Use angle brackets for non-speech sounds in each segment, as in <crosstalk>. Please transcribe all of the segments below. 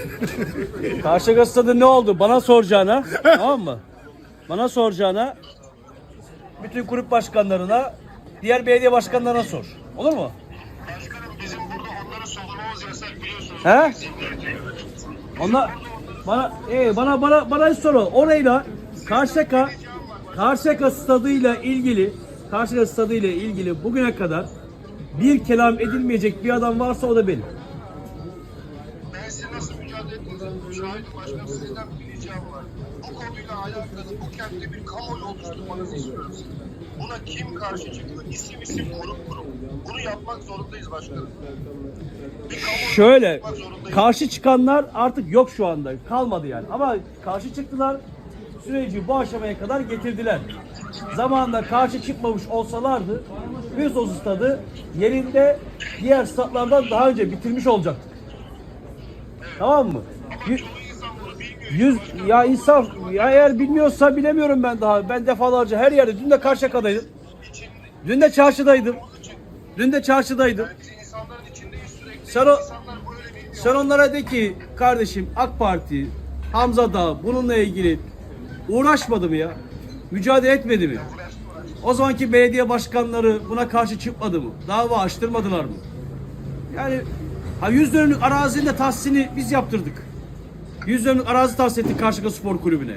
<laughs> Karşıyaka stadı ne oldu? Bana soracağına, tamam mı? Bana soracağına, bütün kulüp başkanlarına, diğer belediye başkanlarına sor. Olur mu? Başkanım bizim burada onları savunmamız yasak biliyorsunuz. He? Onlar bana e, bana bana bana soru. Orayla Karşıyaka Karşıyaka stadıyla ilgili Karşıyaka stadıyla ilgili bugüne kadar bir kelam edilmeyecek bir adam varsa o da benim. Şahidim başkanım. Sizden bir ricam var. Bu konuyla alakalı bu kentte bir kamuoyu oluşturmanızı istiyoruz. Buna kim karşı çıktı? İsim isim kurum kurum. Bunu yapmak zorundayız başkanım. Bir kamuoyu Şöyle zorundayız. karşı çıkanlar artık yok şu anda. Kalmadı yani. Ama karşı çıktılar. Süreci bu aşamaya kadar getirdiler. Zamanında karşı çıkmamış olsalardı Hüsos stadı yerinde diğer statlardan daha önce bitirmiş olacaktık. Tamam mı? Yüz ya insan ya eğer bilmiyorsa bilemiyorum ben daha. Ben defalarca her yerde dün de Karşıyaka'daydım. Dün de çarşıdaydım. Dün de çarşıdaydım. Sen o-. Sen onlara de ki kardeşim AK Parti, Hamza Dağ bununla ilgili uğraşmadı mı ya? Mücadele etmedi mi? O zamanki belediye başkanları buna karşı çıkmadı mı? Dava açtırmadılar mı? Yani ha 100 dönümlük arazinin de tahsisini biz yaptırdık. 100 dönümlük arazi tahsis ettik Karşıyaka Spor Kulübü'ne.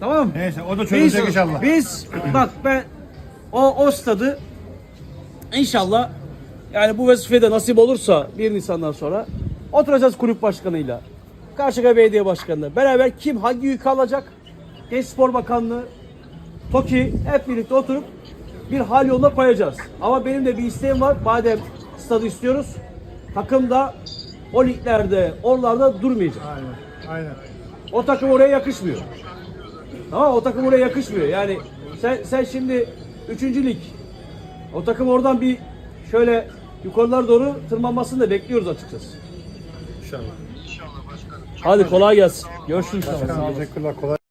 Tamam mı? Neyse o da Biz, çözülecek inşallah. biz bak ben o, o stadı inşallah yani bu vazifede nasip olursa 1 Nisan'dan sonra oturacağız kulüp başkanıyla. Karşıyaka Belediye Başkanı'na beraber kim hangi yükü alacak? Genç Spor Bakanlığı, TOKİ hep birlikte oturup bir hal yoluna koyacağız. Ama benim de bir isteğim var. Madem stadı istiyoruz, takım da o liglerde, oralarda durmayacak. Aynen. Aynen. O takım oraya yakışmıyor. Tamam o takım oraya yakışmıyor. Yani sen sen şimdi 3. lig. O takım oradan bir şöyle yukarılara doğru tırmanmasını da bekliyoruz açıkçası. İnşallah. İnşallah başkanım. Hadi kolay gelsin. Görüşürüz. Teşekkürler. Kolay